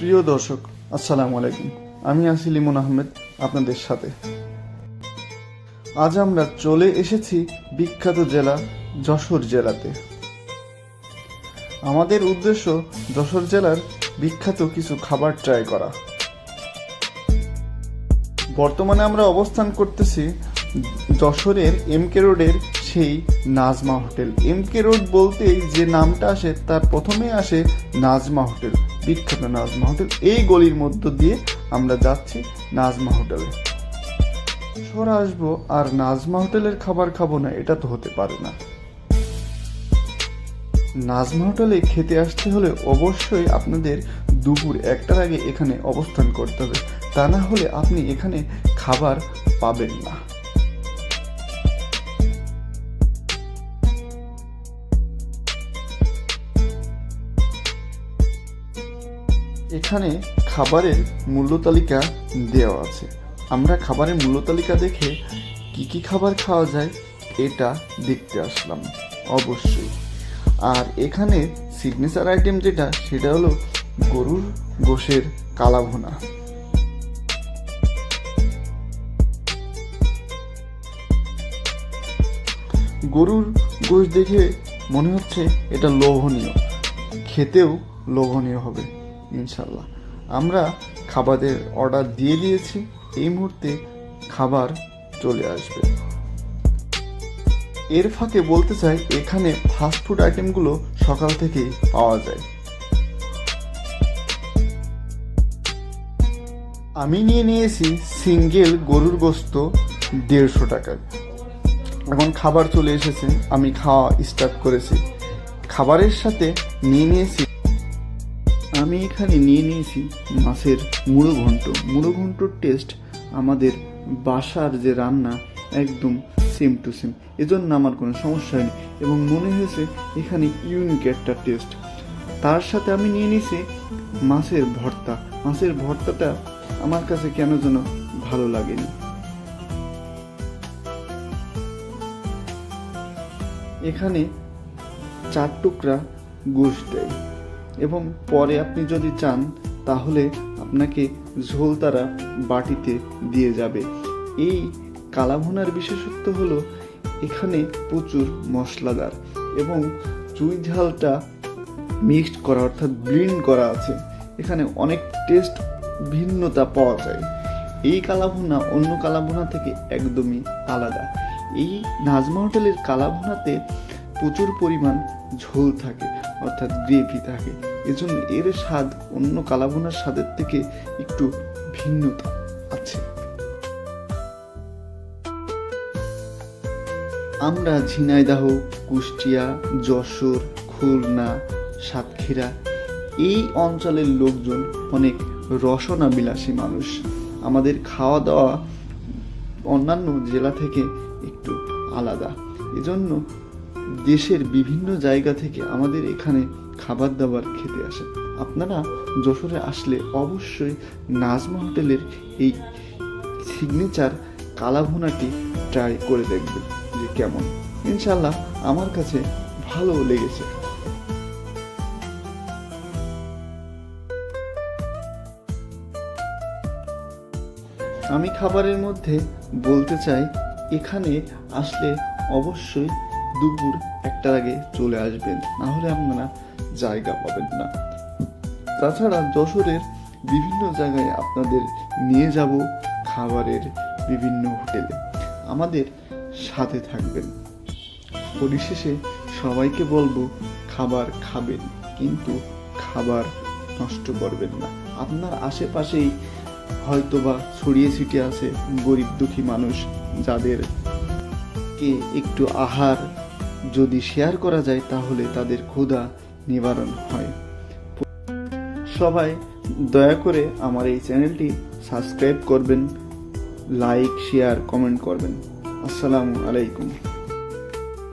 প্রিয় দর্শক, আসসালামু আলাইকুম। আমি আছি লিমন আহমেদ, আপনাদের সাথে। আজ আমরা চলে এসেছি বিখ্যাত জেলা যশোর জেলাতে। আমাদের উদ্দেশ্য যশোর জেলার বিখ্যাত কিছু খাবার ট্রাই করা। বর্তমানে আমরা অবস্থান করতেছি যশোরের এমকে রোডের সেই নাজমা হোটেল। এমকে রোড বলতেই যে নামটা আসে, তার প্রথমে আসে নাজমা হোটেল। বিখ্যাত নাজমা হোটেল। এই গলির মধ্য দিয়ে আমরা যাচ্ছি নাজমা হোটেলে। যশোর আসব আর নাজমা হোটেলের খাবার খাব না, এটা তো হতে পারে না। নাজমা হোটেলে খেতে আসতে হলে অবশ্যই আপনাদের দুপুর একটার আগে এখানে অবস্থান করতে হবে। তা না হলে আপনি এখানে খাবার পাবেন না। এখানে খাবারের মূল্য তালিকা দেওয়া আছে। আমরা খাবারের মূল্য তালিকা দেখে কি কি খাবার খাওয়া যায় এটা দেখতে আসলাম, অবশ্যই। আর এখানে সিগনেচার আইটেম যেটা, সেটা হলো গরুর গোশের কালাভোনা। গরুর গোশ দেখে মনে হচ্ছে এটা লোভনীয়, খেতেও লোভনীয় হবে। ইনশাল্লাহ। আমরা খাবারের অর্ডার দিয়ে দিয়েছি, এই মুহূর্তে খাবার চলে আসবে। এর ফাঁকে বলতে চাই, এখানে ফাস্টফুড আইটেমগুলো সকাল থেকেই পাওয়া যায়। আমি নিয়ে নিয়েছি সিঙ্গেল গরুর গোস্ত দেড়শো টাকায়। এখন খাবার চলে এসেছে, আমি খাওয়া স্টার্ট করেছি। খাবারের সাথে নিয়ে নিয়েছি আমি এখানে নিয়ে নিয়েছি মাছের মুড়ো ঘন্ট মুড়ো ঘন্টর টেস্ট আমাদের বাসার যে রান্না একদম সেম টু সেম এজন্য আমার কোনো সমস্যা হয়নি এবং মনে হয়েছে এখানে ইউনিক একটা টেস্ট তার সাথে আমি নিয়ে নিয়েছি মাছের ভর্তা। মাছের ভর্তাটা আমার কাছে কেন যেন ভালো লাগেনি। এখানে চার টুকরা গোশ দেয়। এবং পরে আপনি যদি চান, তাহলে আপনাকে ঝোল তারা বাটিতে দিয়ে যাবে। এই কালাভুনার বিশেষত্ব হলো, এখানে প্রচুর মশলাদার এবং চুই ঝালটা মিক্সড করা অর্থাৎ ব্লিন্ড করা আছে। এখানে অনেক টেস্ট ভিন্নতা পাওয়া যায়। এই কালাভুনা অন্য কালাভুনা থেকে একদমই আলাদা। এই নাজমা হোটেলের কালাভুনাতে প্রচুর পরিমাণ ঝোল থাকে, অর্থাৎ গ্রেভি থাকে। এজন্য এর স্বাদ অন্য কালাভুনার স্বাদের থেকে একটু ভিন্নতা আছে। আমরা ঝিনাইদাহ, কুষ্টিয়া, যশোর, খুলনা, সাতক্ষীরা এই অঞ্চলের লোকজন অনেক রসনা বিলাসী মানুষ। আমাদের খাওয়া দাওয়া অন্যান্য জেলা থেকে একটু আলাদা। এজন্য দেশের বিভিন্ন জায়গা থেকে আমাদের এখানে খাবার দাবার খেতে আসে আপনারা যশোরে আসলে অবশ্যই নাজমা হোটেলের এই সিগনেচার কালাভুনাটি ট্রাই করে দেখবেন যে কেমন। ইনশাল্লাহ আমার কাছে ভালো লেগেছে। আমি খাবারের মধ্যে বলতে চাই, এখানে আসলে অবশ্যই দুপুর একটার আগে চলে আসবেন। না হলে আপনারা জায়গা পাবেন না। তাছাড়া যশোরের বিভিন্ন জায়গায় আপনাদের নিয়ে যাব খাবারের বিভিন্ন হোটেলে। আমাদের সাথে থাকবেন। পরিশেষে সবাইকে বলব, খাবার খাবেন, কিন্তু খাবার নষ্ট করবেন না। আপনার আশেপাশেই হয়তোবা ছড়িয়ে ছিটিয়ে আছে গরিব দুঃখী মানুষ, যাদের কে একটু আহার যদি শেয়ার করা যায়, তাহলে তাদের ক্ষুধা নিবারণ হয়। সবাই দয়া করে আমার এই চ্যানেলটি সাবস্ক্রাইব করবেন, লাইক, শেয়ার, কমেন্ট করবেন। আসসালামু আলাইকুম।